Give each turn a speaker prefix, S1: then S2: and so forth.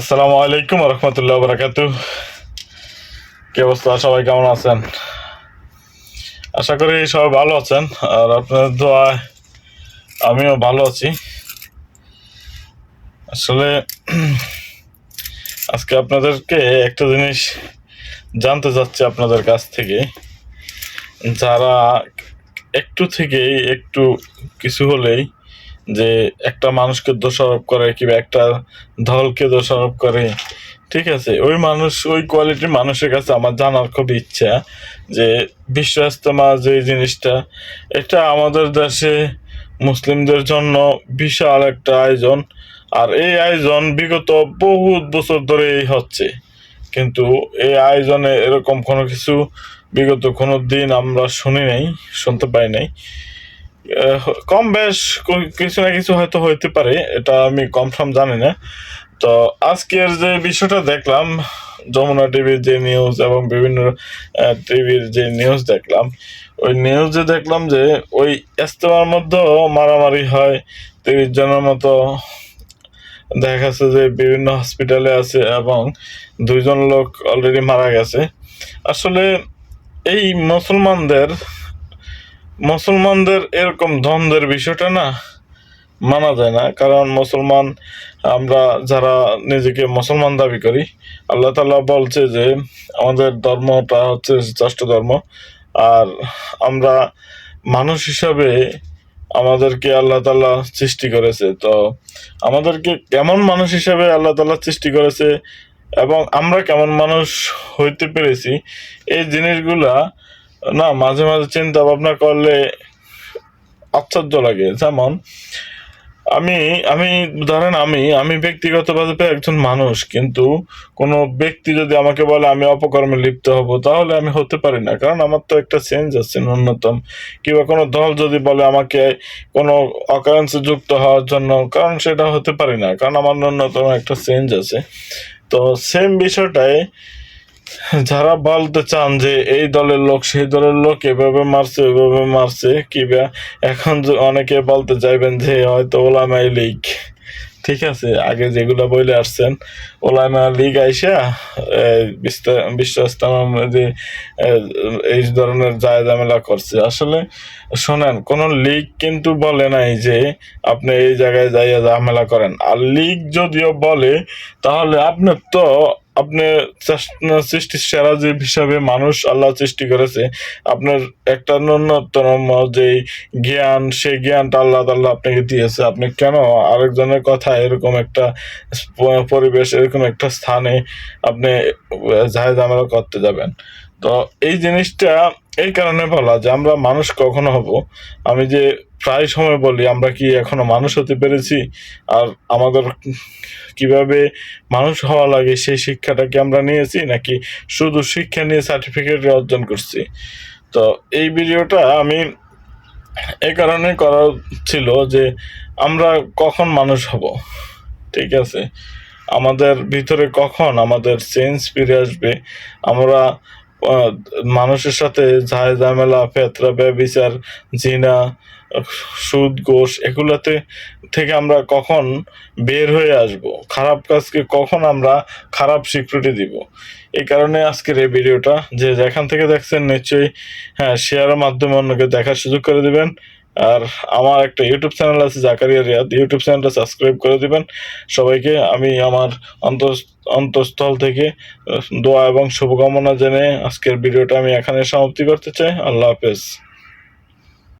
S1: আসসালামু আলাইকুম রহমতুল্লাহ বরাকাতু কি অবস্থা? সবাই কেমন আছেন? আশা করি সবাই ভালো আছেন। আর আপনাদের দোয়ায় আমিও ভালো আছি। আসলে আজকে আপনাদেরকে একটা জিনিস জানতে চাচ্ছি আপনাদের কাছ থেকে। যারা একটু থেকেই একটু কিছু হলেই যে একটা মানুষকে দোষারোপ করে কিংবা একটা দলকে দোষারোপ করে, ঠিক আছে? ওই মানুষ, ওই কোয়ালিটির মানুষের কাছে আমার জানার খুব ইচ্ছা যে বিশ্ব ইস্তেমা যে জিনিসটা, এটা আমাদের দেশে মুসলিমদের জন্য বিশাল একটা আয়োজন। আর এই আয়োজন বিগত বহুত বছর ধরেই হচ্ছে। কিন্তু এই আয়োজনে এরকম কোনো কিছু বিগত কোনো দিন আমরা শুনি নাই, শুনতে পাই নাই। কম বেশ কিছু না কিছু হয়তো হইতে পারে, এটা আমি কনফার্ম জানি না। তো আজকের যে বিষয়টা দেখলাম, যমুনা টিভির যে নিউজ এবং বিভিন্ন টিভির যে নিউজ দেখলাম, ওই নিউজে দেখলাম যে ওই ইস্তেমার মধ্যেও মারামারি হয়, তিরিশ জনের মতো। দেখা যাচ্ছে যে বিভিন্ন হসপিটালে আছে এবং দুইজন লোক অলরেডি মারা গেছে। আসলে এই মুসলমানদের মুসলমানদের এরকম দ্বন্দ্বের বিষয়টা না মানা যায় না। কারণ মুসলমান, আমরা যারা নিজেকে মুসলমান দাবি করি, আল্লাহ তালা বলছে যে আমাদের ধর্মটা হচ্ছে শ্রেষ্ঠ ধর্ম। আর আমরা মানুষ হিসাবে আমাদেরকে আল্লাহ তালা সৃষ্টি করেছে। তো আমাদেরকে কেমন মানুষ হিসাবে আল্লাহ তালা সৃষ্টি করেছে এবং আমরা কেমন মানুষ হইতে পেরেছি, এই জিনিসগুলা না, মাঝে মাঝে চিন্তা ভাবনা করলে আশ্চর্য লাগে। যেমন, আমি আমি, ধরেন আমি আমি ব্যক্তিগতভাবে একজন মানুষ, কিন্তু কোনো ব্যক্তি যদি আমাকে বলে আমি অপকর্মে লিপ্ত হব, তাহলে আমি হতে পারি না, কারণ আমার তো একটা চেঞ্জ আছে ন্যূনতম। কিংবা কোনো দল যদি বলে আমাকে কোনো অকারেন্সে যুক্ত হওয়ার জন্য, কারণ সেটা হতে পারি না, কারণ আমার ন্যূনতম একটা চেঞ্জ আছে। তো সেম বিষয়টাই যারা বলতে চান যে এই দলের লোক, সেই দলের লোক এভাবে মারছে, ওইভাবে মারছে কিবা এখন অনেকে বলতে চাইবেন যে হয়তো ওলামাই লীগ। ঠিক আছে, আগে যেগুলো বলে আসছেন ওলামা লীগ আইসা বিশ্ব ইস্তেমার মধ্যে এই ধরনের জায় ঝামেলা করছে। আসলে শোনেন, কোন লীগ কিন্তু বলে নাই যে আপনি এই জায়গায় যাইয়া ঝামেলা করেন। আর লীগ যদিও বলে, তাহলে আপনার তো আপনি সৃষ্টির সেরা যে হিসাবে মানুষ আল্লাহ সৃষ্টি করেছে, আপনার একটা ন্যূনতম যে জ্ঞান, সেই জ্ঞানটা আল্লাহ তাল্লাহ আপনাকে দিয়েছে। আপনি কেন আরেকজনের কথা এরকম একটা পরিবেশ, এরকম একটা স্থানে আপনি জাহেজ আমরা করতে যাবেন? তো এই জিনিসটা এই কারণে বলা যে আমরা মানুষ কখনো হব। আমি যে প্রায় সময় বলি, আমরা কি এখনও মানুষ হতে পেরেছি? আর আমাদের কীভাবে মানুষ হওয়া লাগে, সেই শিক্ষাটা কি আমরা নিয়েছি? নাকি শুধু শিক্ষা নিয়ে সার্টিফিকেট অর্জন করছি? তো এই ভিডিওটা আমি এই কারণে করা ছিল যে আমরা কখন মানুষ হব, ঠিক আছে? আমাদের ভিতরে কখন আমাদের চেঞ্জ ফিরে আসবে? আমরা মানুষের সাথে ঝায় ঝামেলা, ফেতরা ব্যবিচার জিনা, সুদ গোষ এগুলাতে থেকে আমরা কখন বের হয়ে আসব? খারাপ কাজকে কখন আমরা খারাপ স্বীকৃতি দিব? এই কারণে আজকের এই ভিডিওটা, যে যেখান থেকে দেখছেন, নিশ্চয়ই হ্যাঁ শেয়ারের মাধ্যমে অন্যকে দেখার সুযোগ করে দিবেন। আর আমার একটা ইউটিউব চ্যানেল আছে জাকারিয়া রিয়াদ ইউটিউব চ্যানেলটা সাবস্ক্রাইব করে দিবেন। সবাইকে আমি আমার অন্তর অন্তঃস্থল থেকে দোয়া এবং শুভকামনা জেনে আজকের ভিডিওটা আমি এখানে সমাপ্তি করতে চাই। আল্লাহ হাফেজ।